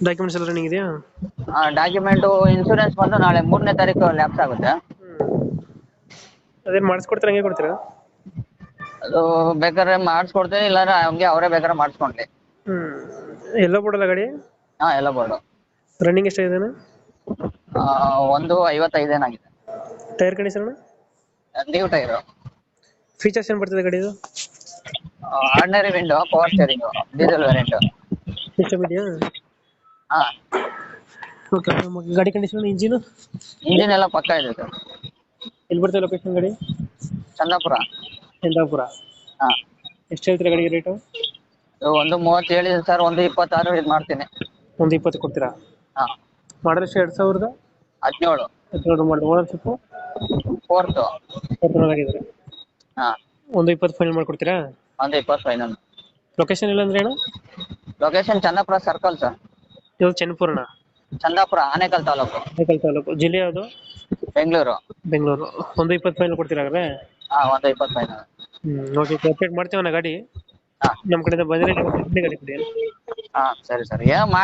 Documents ಎಲ್ಲ running ಇದೆಯಾ? Document insurance ಬಂದು ನಾಳೆ ಮೂರನೇ ತಾರೀಕು ಲ್ಯಾಪ್ಸ್ ಆಗುತ್ತೆ. ಅದೇನು ಮಾಡಿಸ್ಕೊಡ್ತೀರಾ ಹಂಗೆ ಕೊಡ್ತೀರಾ? ಅದು ಬೇಕಾದ್ರೆ ಮಾಡಿಸ್ಕೊಡ್ತೀನಿ ಇಲ್ಲಾಂದ್ರೆ ಹಂಗೆ ಅವರೇ ಬೇಕಾದ್ರೆ ಮಾಡಿಸ್ಕೊಂಡ್ಲಿ. ಹ್ಮ್. ಎಲ್ಲ ಬಿಡಲ್ಲ ಗಾಡಿ? ಹಾ ಎಲ್ಲ ಬೋರ್ಡು ರನ್ನಿಂಗ್ ಎಷ್ಟಾಗಿದೆ ಒಂದು ಐವತ್ತೈದು ಏನಾಗಿದೆ. Tyre condition new tyre features ಏನು ಬರ್ತದೆ ಗಾಡಿದು ordinary window power steering diesel variant system ಇದೆಯಾ ಹಾ. ಓಕೆ ಗಾಡಿ ಕಂಡೀಷನ್ ಇಂಜಿನ್ ಇಂಜಿನ್ ಎಲ್ಲ ಪಕ್ಕ ಇದೆ ಸರ್. ಎಲ್ಲಿ ಬರ್ತದೆ ಲೊಕೇಶನ್ ಗಾಡಿ? ಚಂದಾಪುರ. ಚಂದಾಪುರ. ಹಾ. ಎಷ್ಟು ಹೇಳ್ತೀರಾ ಗಾಡಿಗೆ ರೇಟು ಒಂದು ಮೂವತ್ತು ಹೇಳಿದೆ ಸರ್ ಒಂದು ಇಪ್ಪತ್ತಾರು ಇದು ಮಾಡ್ತೀನಿ. ಒಂದು ಇಪ್ಪತ್ತು ಕೊಡ್ತೀರಾ? ಹಾ. ಮಾಡಲ್ ಎಷ್ಟು ಎರಡು ಸಾವಿರದ? ಹದಿನೇಳು. ಹದಿನೇಳು ಮಾಡಲ್ ಓನರ್ಶಿಪ್ಪು ಫೋರ್ತು ಆಗಿದ್ರೆ ಹಾ. ಒಂದು ಇಪ್ಪತ್ತು ಫೈನಲ್ ಮಾಡ್ಕೊಡ್ತೀರಾ? ಒಂದು ಇಪ್ಪತ್ತು ಫೈನಲ್ ಲೊಕೇಶನ್ ಇಲ್ಲ ಅಂದ್ರೆ ಏನು? Location Chandapura circle sir. ಇದು ಚನ್ನಪುರಣ ಚಂದಾಪುರ ಆನೇಕಲ್ ತಾಲೂಕು. ಆನೇಕಲ್ ತಾಲೂಕು. ಜಿಲ್ಲೆ ಯಾವುದು? ಬೆಂಗಳೂರು. ಬೆಂಗಳೂರು. ಒಂದು ಇಪ್ಪತ್ತು ಫೈನಲ್ ಕೊಡ್ತೀರಾ ಹಾಗಾದ್ರೆ ಹಾ ಒಂದು ಇಪ್ಪತ್ತು ಫೈನಲ್ ಹ್ಮ್ ಓಕೆ ಅಪ್ಡೇಟ್ ಮಾಡ್ತೀವಣ್ಣ ಗಾಡಿ? ಹಾ. ನಮ್ಮ ಕಡೆಯಿಂದ ಬಂದರೆ ಗಾಡಿ ಕೊಡಿ ಹಾ ಸರಿ ಸರಿ. ಏನ್